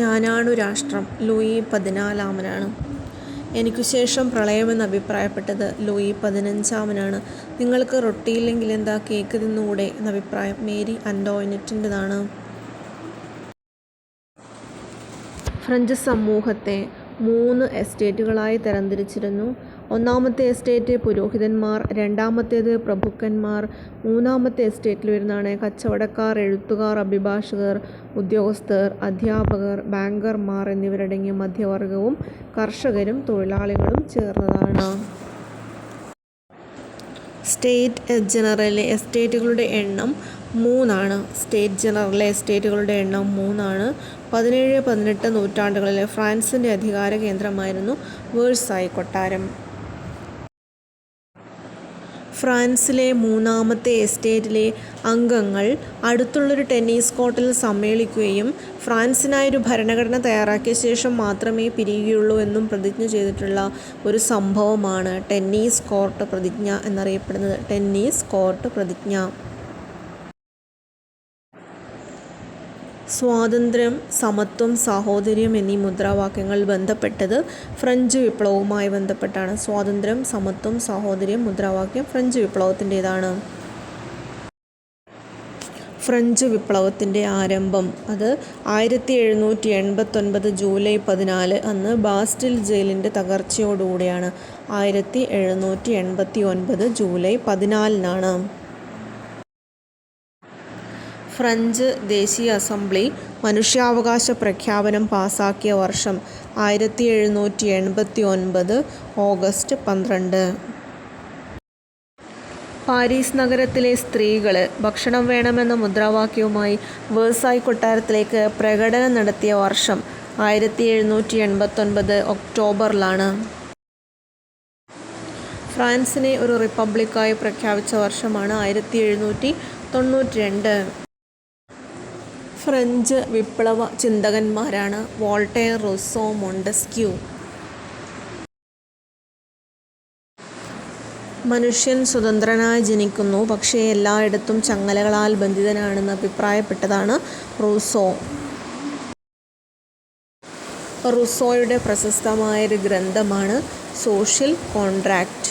ഞാനാണു രാഷ്ട്രം ലൂയി പതിനാലാമനാണ്. എനിക്കുശേഷം പ്രളയമെന്ന് അഭിപ്രായപ്പെട്ടത് ലൂയി പതിനഞ്ചാമനാണ്. നിങ്ങൾക്ക് റൊട്ടിയില്ലെങ്കിൽ എന്താ കേക്ക് തിന്നുകൂടെ എന്ന അഭിപ്രായം മേരി അൻഡോയിനറ്റിന്റെതാണ് ഫ്രഞ്ച് സമൂഹത്തെ മൂന്ന് എസ്റ്റേറ്റുകളായി തരംതിരിച്ചിരുന്നു. ഒന്നാമത്തെ എസ്റ്റേറ്റ് പുരോഹിതന്മാർ, രണ്ടാമത്തേത് പ്രഭുക്കന്മാർ, മൂന്നാമത്തെ എസ്റ്റേറ്റിൽ വരുന്നതാണ് കച്ചവടക്കാർ, എഴുത്തുകാർ, അഭിഭാഷകർ, ഉദ്യോഗസ്ഥർ, അധ്യാപകർ, ബാങ്കർമാർ എന്നിവരടങ്ങിയ മധ്യവർഗവും കർഷകരും തൊഴിലാളികളും ചേർന്നതാണ്. സ്റ്റേറ്റ് ജനറലിലെ എസ്റ്റേറ്റുകളുടെ എണ്ണം മൂന്നാണ്. സ്റ്റേറ്റ് ജനറലിലെ എസ്റ്റേറ്റുകളുടെ എണ്ണം മൂന്നാണ്. പതിനേഴ്, പതിനെട്ട് നൂറ്റാണ്ടുകളിലെ ഫ്രാൻസിന്റെ അധികാര കേന്ദ്രമായിരുന്നു വേഴ്സായി കൊട്ടാരം. ഫ്രാൻസിലെ മൂന്നാമത്തെ എസ്റ്റേറ്റിലെ അംഗങ്ങൾ അടുത്തുള്ളൊരു ടെന്നീസ് കോർട്ടിൽ സമ്മേളിക്കുകയും ഫ്രാൻസിനായൊരു ഭരണഘടന തയ്യാറാക്കിയ ശേഷം മാത്രമേ പിരിയുകയുള്ളൂ എന്നും പ്രതിജ്ഞ ചെയ്തിട്ടുള്ള ഒരു സംഭവമാണ് ടെന്നീസ് കോർട്ട് പ്രതിജ്ഞ എന്നറിയപ്പെടുന്നത്. ടെന്നീസ് കോർട്ട് പ്രതിജ്ഞ. സ്വാതന്ത്ര്യം, സമത്വം, സാഹോദര്യം എന്നീ മുദ്രാവാക്യങ്ങൾ ബന്ധപ്പെട്ടത് ഫ്രഞ്ച് വിപ്ലവവുമായി ബന്ധപ്പെട്ടാണ്. സ്വാതന്ത്ര്യം, സമത്വം, സാഹോദര്യം മുദ്രാവാക്യം ഫ്രഞ്ച് വിപ്ലവത്തിന്റെതാണ് ഫ്രഞ്ച് വിപ്ലവത്തിന്റെ ആരംഭം അത് ആയിരത്തി എഴുന്നൂറ്റി എൺപത്തൊൻപത് ജൂലൈ പതിനാല് അന്ന് ബാസ്റ്റിൽ ജയിലിന്റെ തകർച്ചയോടുകൂടിയാണ്. ആയിരത്തി എഴുന്നൂറ്റി എൺപത്തി ഒൻപത് ജൂലൈ പതിനാലിനാണ്. ഫ്രഞ്ച് ദേശീയ അസംബ്ലി മനുഷ്യാവകാശ പ്രഖ്യാപനം പാസാക്കിയ വർഷം ആയിരത്തി എഴുന്നൂറ്റി എൺപത്തി ഒൻപത് ഓഗസ്റ്റ് പന്ത്രണ്ട്. പാരീസ് നഗരത്തിലെ സ്ത്രീകൾ ഭക്ഷണം വേണമെന്ന മുദ്രാവാക്യവുമായി വേഴ്സായ് കൊട്ടാരത്തിലേക്ക് പ്രകടനം നടത്തിയ വർഷം ആയിരത്തി എഴുന്നൂറ്റി എൺപത്തൊൻപത് ഒക്ടോബറിലാണ്. ഫ്രാൻസിനെ ഒരു റിപ്പബ്ലിക്കായി പ്രഖ്യാപിച്ച വർഷമാണ് ആയിരത്തിഎഴുന്നൂറ്റിതൊണ്ണൂറ്റിരണ്ട്. ഫ്രഞ്ച് വിപ്ലവ ചിന്തകന്മാരാണ് വോൾട്ടയർ, റൂസ്സോ, മോണ്ടസ്ക്യൂ. മനുഷ്യൻ സ്വതന്ത്രനായി ജനിക്കുന്നു, പക്ഷേ എല്ലായിടത്തും ചങ്ങലകളാൽ ബന്ധിതനാണെന്ന് അഭിപ്രായപ്പെട്ടതാണ് റൂസോ റുസോയുടെ പ്രശസ്തമായൊരു ഗ്രന്ഥമാണ് സോഷ്യൽ കോൺട്രാക്ട്.